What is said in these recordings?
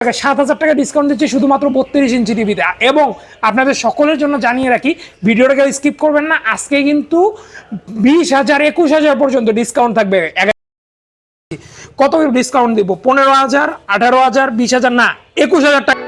সাত হাজার টাকা ডিসকাউন্ট দিচ্ছি শুধুমাত্র বত্রিশ ইঞ্চি টিভিতে এবং আপনাদের সকলের জন্য জানিয়ে রাখি, ভিডিওটাকে স্কিপ করবেন না। আজকে কিন্তু বিশ হাজার, একুশ হাজার পর্যন্ত ডিসকাউন্ট থাকবে। কত ডিসকাউন্ট দিব? পনেরো হাজার, আঠারো হাজার, বিশ হাজার? না, একুশ হাজার টাকা।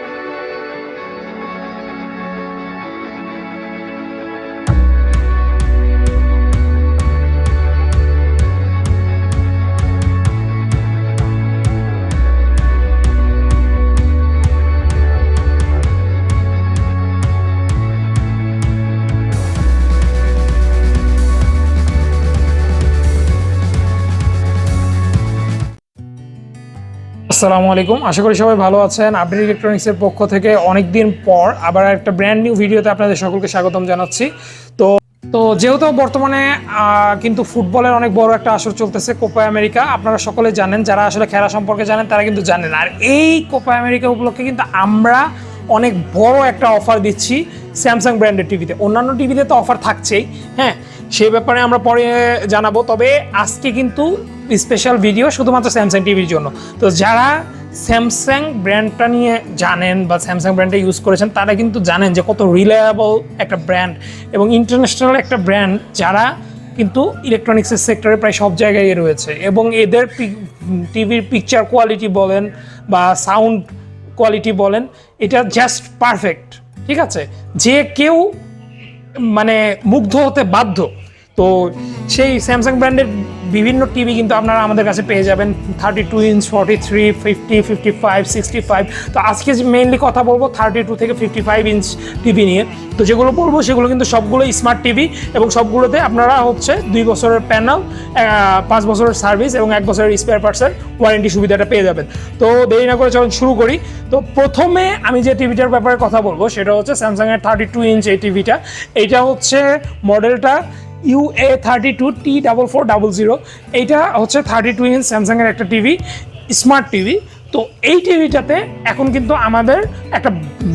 আসসালামু আলাইকুম। আশা করি সবাই ভালো আছেন। আপডেট ইলেকট্রনিক্সের পক্ষ থেকে অনেক দিন পর আবার একটা ব্র্যান্ড নিউ ভিডিওতে আপনাদের সকলকে স্বাগতম জানাচ্ছি। তো তো যেহেতু বর্তমানে কিন্তু ফুটবলের অনেক বড় একটা আসর চলতেছে কোপা আমেরিকা আপনারা সকলে জানেন, যারা আসলে খেলা সম্পর্কে জানেন, তারা কিন্তু জানেন। আর এই কোপা আমেরিকা উপলক্ষে কিন্তু আমরা অনেক বড় একটা অফার দিচ্ছি স্যামসাং ব্র্যান্ডের টিভিতে অন্যান্য টিভিতে তো অফার থাকছেই হ্যাঁ? সেই ব্যাপারে আমরা পরে জানাব। তবে আজকে কিন্তু স্পেশাল ভিডিও শুধুমাত্র স্যামসাং টিভির জন্য। তো যারা স্যামসাং ব্র্যান্ডটা নিয়ে জানেন বা স্যামসাং ব্র্যান্ডটা ইউজ করেছেন, তারা কিন্তু জানেন যে কত রিলায়েবল একটা ব্র্যান্ড এবং ইন্টারন্যাশনাল একটা ব্র্যান্ড যারা কিন্তু ইলেকট্রনিক্সের সেক্টরে প্রায় সব জায়গায় রয়েছে। এবং এদের টিভির পিকচার কোয়ালিটি বলেন বা সাউন্ড কোয়ালিটি বলেন, এটা জাস্ট পারফেক্ট ঠিক আছে? যে কেউ মানে মুগ্ধ হতে বাধ্য। তো সেই স্যামসাং ব্র্যান্ডের বিভিন্ন টিভি কিন্তু আপনারা আমাদের কাছে পেয়ে যাবেন। Thirty two inch forty three fifty fifty five sixty five তো আজকে মেইনলি কথা বলব থার্টি টু থেকে ফিফটি ফাইভ ইঞ্চ টিভি নিয়ে। তো যেগুলো বলব, সেগুলো কিন্তু সবগুলো স্মার্ট টিভি এবং সবগুলোতে আপনারা হচ্ছে দুই বছরের প্যানেল পাঁচ বছরের সার্ভিস এবং এক বছরের স্পেয়ার পার্টসের ওয়ারেন্টি সুবিধাটা পেয়ে যাবেন। তো দেরি না করে চলুন শুরু করি। তো প্রথমে আমি যে টিভিটার ব্যাপারে কথা বলব, সেটা হচ্ছে স্যামসাংয়ের থার্টি টু ইঞ্চ এই টিভিটা এইটা হচ্ছে মডেলটা U A thirty two T double four double zero এইটা হচ্ছে থার্টি টু ইঞ্চ স্যামসাংয়ের একটা টিভি স্মার্ট টিভি তো এই টিভিটাতে এখন কিন্তু আমাদের একটা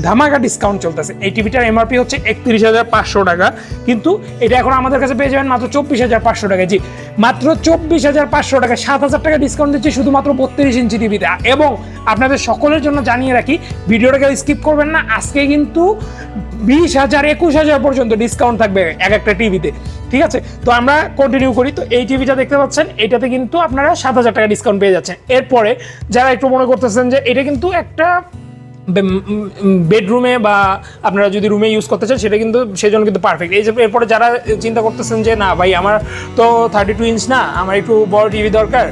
ধামাকা ডিসকাউন্ট চলতেছে। এই টিভিটার এমআরপি হচ্ছে একত্রিশ হাজার পাঁচশো টাকা। কিন্তু এটা এখন আমাদের কাছে পেয়ে যাবেন মাত্র চব্বিশ হাজার পাঁচশো টাকা জি মাত্র চব্বিশ হাজার পাঁচশো টাকা, সাত হাজার টাকা ডিসকাউন্ট দিচ্ছি শুধুমাত্র বত্রিশ ইঞ্চি টিভিতে এবং আপনাদের সকলের জন্য জানিয়ে রাখি, ভিডিওটাকে স্কিপ করবেন না, আজকে কিন্তু বিশ হাজার, একুশ হাজার পর্যন্ত ডিসকাউন্ট থাকবে এক একটা টিভিতে ঠিক আছে? তো আমরা কন্টিনিউ করি, তো এই টিভিটা দেখতে পাচ্ছেন, এটাতে কিন্তু আপনারা সাত হাজার টাকা ডিসকাউন্ট পেয়ে যাচ্ছেন। এরপরে যারা একটু মনে করতেছেন যে এটা কিন্তু একটা বেডরুমে বা আপনারা যদি রুমে ইউজ করতে চান, সেটা কিন্তু সেই জন্য কিন্তু পারফেক্ট এই যে এরপরে যারা চিন্তা করতেছেন যে, না ভাই, আমার তো থার্টি টু ইঞ্চ না, আমার একটু বড় টিভি দরকার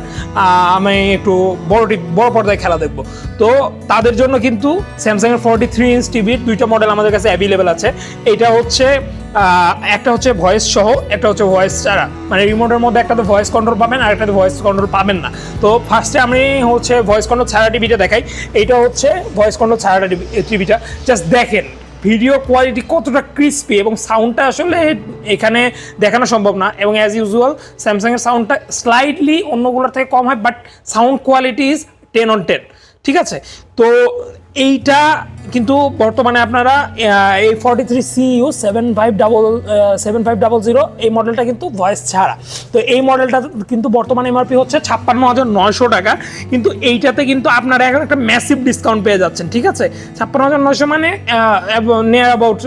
আমি একটু বড় টিভি বড় পর্দায় খেলা দেখব। তো তাদের জন্য কিন্তু স্যামসাংয়ের ফর্টি থ্রি ইঞ্চ টিভির দুইটা মডেল আমাদের কাছে অ্যাভেলেবেল আছে। এটা হচ্ছে একটা হচ্ছে ভয়েস সহ, একটা হচ্ছে ভয়েস ছাড়া। মানে রিমোটের মধ্যে একটাতে ভয়েস কন্ট্রোল পাবেন আর একটাতে ভয়েস কন্ট্রোল পাবেন না। তো ফার্স্টে আমি হচ্ছে ভয়েস কন্ট্রোল ছাড়া টিভিটা দেখাই। এইটা হচ্ছে ভয়েস কন্ট্রোল ছাড়া টিভিটা জাস্ট দেখেন ভিডিও কোয়ালিটি কতটা ক্রিস্পি এবং সাউন্ডটা আসলে এখানে দেখানো সম্ভব না। এবং অ্যাজ ইউজুয়াল স্যামসাংয়ের সাউন্ডটা স্লাইটলি অন্যগুলোর থেকে কম হয় but sound quality is ten on ten ঠিক আছে? তো এইটা কিন্তু বর্তমানে আপনারা এই forty three CU seven five double seven five double zero এই মডেলটা কিন্তু ভয়েস ছাড়া। তো এই মডেলটা কিন্তু বর্তমানে এমআরপি হচ্ছে ছাপ্পান্ন হাজার নয়শো টাকা। কিন্তু এইটাতে কিন্তু আপনারা এখন একটা ম্যাসিভ ডিসকাউন্ট পেয়ে যাচ্ছেন, ঠিক আছে? ছাপ্পান্ন হাজার নয়শো মানে নিয়ার অ্যাবাউট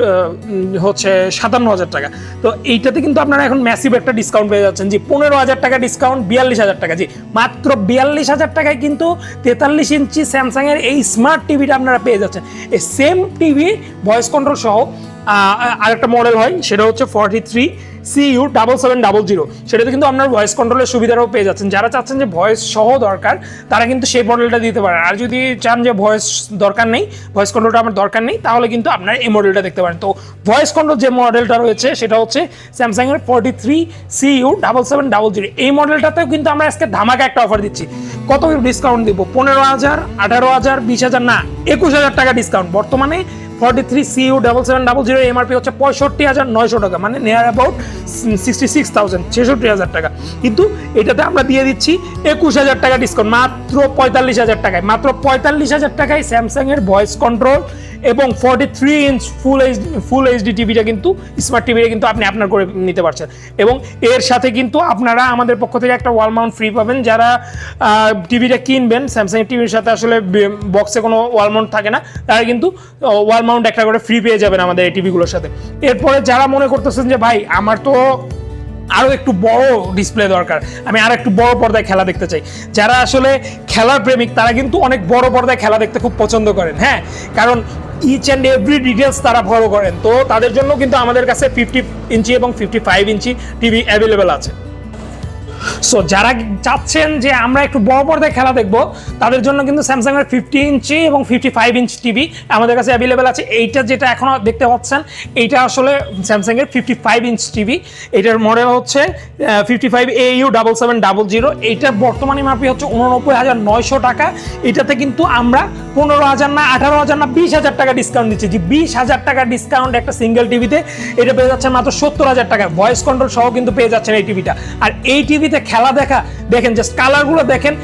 হচ্ছে সাতান্ন হাজার টাকা। তো এইটাতে কিন্তু আপনারা এখন ম্যাসিভ একটা ডিসকাউন্ট পেয়ে যাচ্ছেন। জি, পনেরো হাজার টাকা ডিসকাউন্ট বিয়াল্লিশ হাজার টাকা। জি, মাত্র বিয়াল্লিশ হাজার টাকায় কিন্তু তেতাল্লিশ ইঞ্চি স্যামসাংয়ের এই স্মার্ট টিভিটা আপনারা পেয়ে যাচ্ছেন। এই সেম টিভি ভয়েস কন্ট্রোল সহ আরেকটা মডেল হয়, সেটা হচ্ছে forty three CU double seven double zero সেটাতে কিন্তু আপনার ভয়েস কন্ট্রোলের সুবিধাটাও পেয়ে যাচ্ছেন। যারা চাচ্ছেন যে ভয়েস সহ দরকার, তারা কিন্তু সেই মডেলটা দিতে পারেন। আর যদি চান যে ভয়েস দরকার নেই ভয়েস কন্ট্রোলটা আমার দরকার নেই, তাহলে কিন্তু আপনার এই মডেলটা দেখতে পারেন। তো ভয়েস কন্ট্রোল যে মডেলটা রয়েছে, সেটা হচ্ছে স্যামসাংয়ের forty three CU double seven double zero এই মডেলটাতেও কিন্তু আমরা আজকে ধামাকা একটা অফার দিচ্ছি। কত ডিসকাউন্ট দিব? পনেরো হাজার, আঠারো হাজার, বিশ হাজার না, একুশ হাজার টাকা ডিসকাউন্ট বর্তমানে forty three CU double seven double zero MRP হচ্ছে পঁয়ষট্টি হাজার নয়শো টাকা মানে near about sixty six thousand ছেষট্টি হাজার টাকা। কিন্তু এটাতে আমরা দিয়ে দিচ্ছি একুশ হাজার টাকা ডিসকাউন্ট মাত্র পঁয়তাল্লিশ হাজার টাকায়, মাত্র পঁয়তাল্লিশ হাজার টাকায় স্যামসাংয়ের ভয়েস কন্ট্রোল এবং forty three inch full H full HD টিভিটা কিন্তু স্মার্ট টিভিটা কিন্তু আপনি আপনার করে নিতে পারছেন। এবং এর সাথে কিন্তু আপনারা আমাদের পক্ষ থেকে একটা ওয়াল মাউন্ট ফ্রি পাবেন। যারা টিভিটা কিনবেন স্যামসাং টিভির সাথে আসলে বক্সে কোনো ওয়াল মাউন্ট থাকে না, তারা কিন্তু ওয়াল মাউন্ট একটা করে ফ্রি পেয়ে যাবেন আমাদের এই টিভিগুলোর সাথে। এরপরে যারা মনে করতেছেন যে, ভাই, আমার তো আরও একটু বড় ডিসপ্লে দরকার, আমি আর একটু বড় পর্দায় খেলা দেখতে চাই। যারা আসলে খেলার প্রেমিক, তারা কিন্তু অনেক বড় পর্দায় খেলা দেখতে খুব পছন্দ করেন হ্যাঁ? কারণ ইচ অ্যান্ড এভরি ডিটেলস তারা ফলো করেন। তো তাদের জন্য কিন্তু আমাদের কাছে ফিফটি ইঞ্চি এবং fifty five inch TV available আছে। সো যারা চাচ্ছেন যে আমরা একটু বড় পর্দায় খেলা দেখব, তাদের জন্য কিন্তু স্যামসাং এর ফিফটি ইঞ্চি এবং ফিফটি ফাইভ ইঞ্চ টিভি আমাদের কাছে অ্যাভেলেবেল আছে। এইটা যেটা এখন দেখতে পাচ্ছেন, এইটা আসলে স্যামসাং এর ফিফটি ফাইভ ইঞ্চ টিভি এটার মডেল হচ্ছে fifty five A U double seven double zero এইটার বর্তমানে মাপি হচ্ছে উননব্বই হাজার নয়শো টাকা। এটাতে কিন্তু আমরা পনেরো হাজার না, আঠারো হাজার না, বিশ হাজার টাকা ডিসকাউন্ট দিচ্ছি যে বিশ হাজার টাকা ডিসকাউন্ট একটা সিঙ্গেল টিভিতে এটা পেয়ে যাচ্ছে মাত্র সত্তর হাজার টাকা। ভয়েস কন্ট্রোল সহ কিন্তু পেয়ে যাচ্ছেন এই টিভিটা আর এই টিভিতে খেলা দেখা দেখেন জাস্ট কালারগুলো দেখেন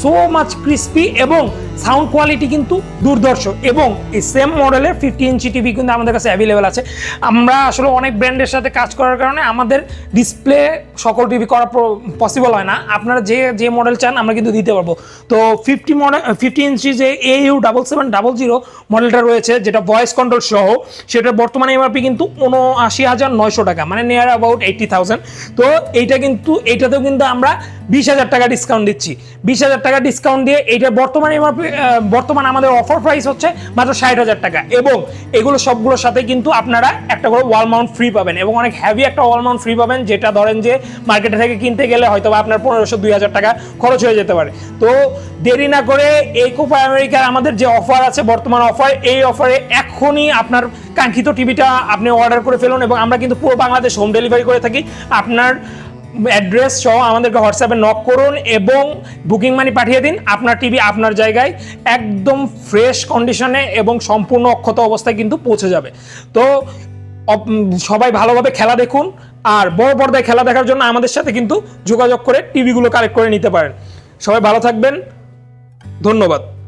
সো মাচ ক্রিস্পি এবং সাউন্ড কোয়ালিটি কিন্তু দুর্ধর্ষ এবং এই সেম মডেলের ফিফটি ইঞ্চি টিভি কিন্তু আমাদের কাছে অ্যাভেলেবেল আছে। আমরা আসলে অনেক ব্র্যান্ডের সাথে কাজ করার কারণে আমাদের ডিসপ্লে সকল টিভি করা পসিবল হয় না। আপনারা যে যে মডেল চান আমরা কিন্তু দিতে পারব। তো ফিফটি মডেল ফিফটি ইঞ্চি যে A U double seven double zero মডেলটা রয়েছে, যেটা ভয়েস কন্ট্রোল সহ সেটার বর্তমানে এমআরপি কিন্তু উনআশি হাজার নয়শো টাকা মানে নিয়ার অ্যাবাউট এইটটি থাউজেন্ড তো এইটা কিন্তু, এইটাতেও কিন্তু আমরা বিশ হাজার টাকা ডিসকাউন্ট দিচ্ছি। বিশ হাজার টাকা ডিসকাউন্ট দিয়ে এইটা বর্তমানে এমআরপি বর্তমান আমাদের অফার প্রাইস হচ্ছে মাত্র ষাট হাজার টাকা। এবং এগুলো সবগুলোর সাথে কিন্তু আপনারা একটা করে ওয়াল মাউন্ট ফ্রি পাবেন এবং অনেক হ্যাভি একটা ওয়াল মাউন্ট ফ্রি পাবেন, যেটা ধরেন যে মার্কেটে থেকে কিনতে গেলে হয়তো আপনার পনেরোশো, দুই হাজার টাকা খরচ হয়ে যেতে পারে। তো দেরি না করে এই কোপা আমেরিকার আমাদের যে অফার আছে, বর্তমান অফার এই অফারে এখনই আপনার কাঙ্ক্ষিত টিভিটা আপনি অর্ডার করে ফেলুন এবং আমরা কিন্তু পুরো বাংলাদেশ হোম ডেলিভারি করে থাকি। আপনার অ্যাড্রেস সহ আমাদেরকে হোয়াটসঅ্যাপে নক করুন এবং বুকিং মানি পাঠিয়ে দিন। আপনার টিভি আপনার জায়গায় একদম ফ্রেশ কন্ডিশনে এবং সম্পূর্ণ অক্ষত অবস্থায় কিন্তু পৌঁছে যাবে। তো সবাই ভালোভাবে খেলা দেখুন আর বড় পর্দায় খেলা দেখার জন্য আমাদের সাথে কিন্তু যোগাযোগ করে টিভিগুলো কালেক্ট করে নিতে পারেন। সবাই ভালো থাকবেন। ধন্যবাদ।